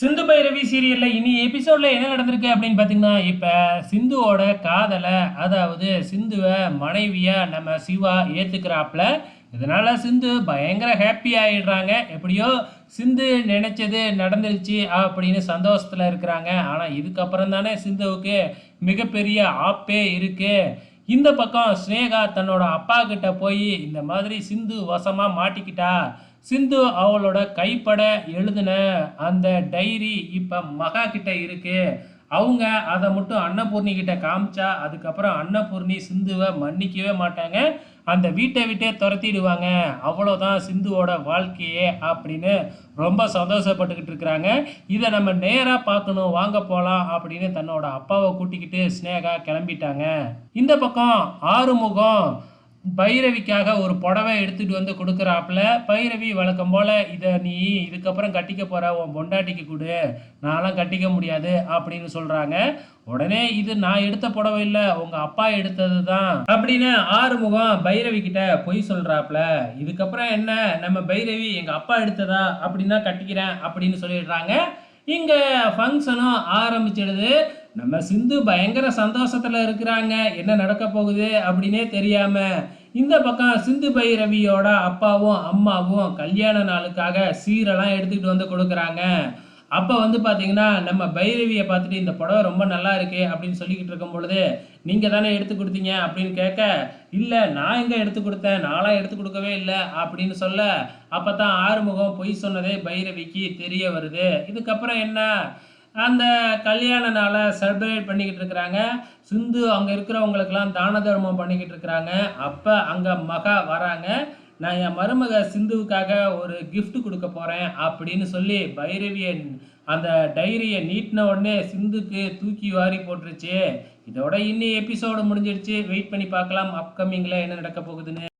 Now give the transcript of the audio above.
சிந்து பைரவி சீரியல்ல இனி எபிசோட்ல என்ன நடந்திருக்கு அப்படின்னு பாத்தீங்கன்னா இப்போ சிந்துவோட காதலை அதாவது சிந்துவை மனைவியா நம்ம சிவா ஏத்துக்கிறாப்ல. இதனால சிந்து பயங்கர ஹாப்பி ஆயிடுறாங்க. எப்படியோ சிந்து நினைச்சது நடந்துருச்சு அப்படின்னு சந்தோஷத்துல இருக்கிறாங்க. ஆனா இதுக்கப்புறம் தானே சிந்துவுக்கு மிகப்பெரிய ஆப்பே இருக்கு. இந்த பக்கம் ஸ்னேகா தன்னோட அப்பா கிட்ட போய் இந்த மாதிரி சிந்து வசமா மாட்டிக்கிட்டா? சிந்து அவளோட கைப்பட எழுதின அந்த டைரி இப்போ மகா கிட்ட இருக்கு. அவங்க அதை மட்டும் அன்னபூர்ணி கிட்ட காமிச்சா அதுக்கப்புறம் அன்னபூர்ணி சிந்துவை மன்னிக்கவே மாட்டாங்க. அந்த வீட்டை விட்டே துரத்திடுவாங்க. அவ்வளோதான் சிந்துவோட வாழ்க்கையே அப்படின்னு ரொம்ப சந்தோஷப்பட்டுக்கிட்டு இருக்கிறாங்க. இதை நம்ம நேராக பார்க்கணும் வாங்க போகலாம் அப்படின்னு தன்னோட அப்பாவை கூட்டிக்கிட்டு ஸ்னேகா கிளம்பிட்டாங்க. இந்த பக்கம் ஆறுமுகம் பைரவிக்காக ஒரு புடவை எடுத்துட்டு வந்து கொடுக்குறாப்புல பைரவி வழக்கம் போல் இதை நீ இதுக்கப்புறம் கட்டிக்க போகிற உன் பொண்டாட்டிக்கு கொடு. நான்லாம் கட்டிக்க முடியாது அப்படின்னு சொல்கிறாங்க உடனே இது நான் எடுத்த புடவை இல்லை உங்கள் அப்பா எடுத்தது தான் அப்படின்னு ஆறுமுகம் பைரவி கிட்ட பொய் சொல்கிறாப்புல இதுக்கப்புறம் என்ன? நம்ம பைரவி எங்கள் அப்பா எடுத்ததா? அப்படின்னா கட்டிக்கிறேன் அப்படின்னு சொல்லிடுறாங்க. இங்கே ஃபங்க்ஷனும் ஆரம்பிச்சிடுது. நம்ம சிந்து பயங்கர சந்தோஷத்தில் இருக்கிறாங்க. என்ன நடக்க போகுது அப்படின்னே தெரியாமல் இந்த பக்கம் சிந்து பைரவியோட அப்பாவும் அம்மாவும் கல்யாண நாளுக்காக சீரெல்லாம் எடுத்துக்கிட்டு வந்து கொடுக்குறாங்க. அப்போ வந்து பார்த்தீங்கன்னா நம்ம பைரவியை பார்த்துட்டு இந்த புடவை ரொம்ப நல்லா இருக்கே அப்படின்னு சொல்லிக்கிட்டு இருக்கும் பொழுது நீங்கள் தானே எடுத்து கொடுத்தீங்க? அப்படின்னு கேட்க இல்லை நான் எங்கே எடுத்து கொடுத்தேன்? நானாக எடுத்து கொடுக்கவே இல்லை. அப்படின்னு சொல்ல அப்போ தான் ஆறுமுகம் பொய் சொன்னதே பைரவிக்கு தெரிய வருது. இதுக்கப்புறம் என்ன? அந்த கல்யாண நாளை செலிப்ரேட் பண்ணிக்கிட்டு இருக்கிறாங்க. சிந்து அங்கே இருக்கிறவங்களுக்கெல்லாம் தான தர்மம் பண்ணிக்கிட்டு இருக்கிறாங்க. அப்போ அங்கே மகா வராங்க. நான் என் மருமக சிந்துவுக்காக ஒரு கிஃப்ட் கொடுக்க போகிறேன் அப்படின்னு சொல்லி பைரவியை அந்த டைரியை நீட்டின உடனே சிந்துக்கு தூக்கி வாரி போட்டுருச்சு. இதோட இன்னி எபிசோடு முடிஞ்சிடுச்சு வெயிட் பண்ணி பார்க்கலாம். அப்கமிங்கில் என்ன நடக்க போகுதுன்னு.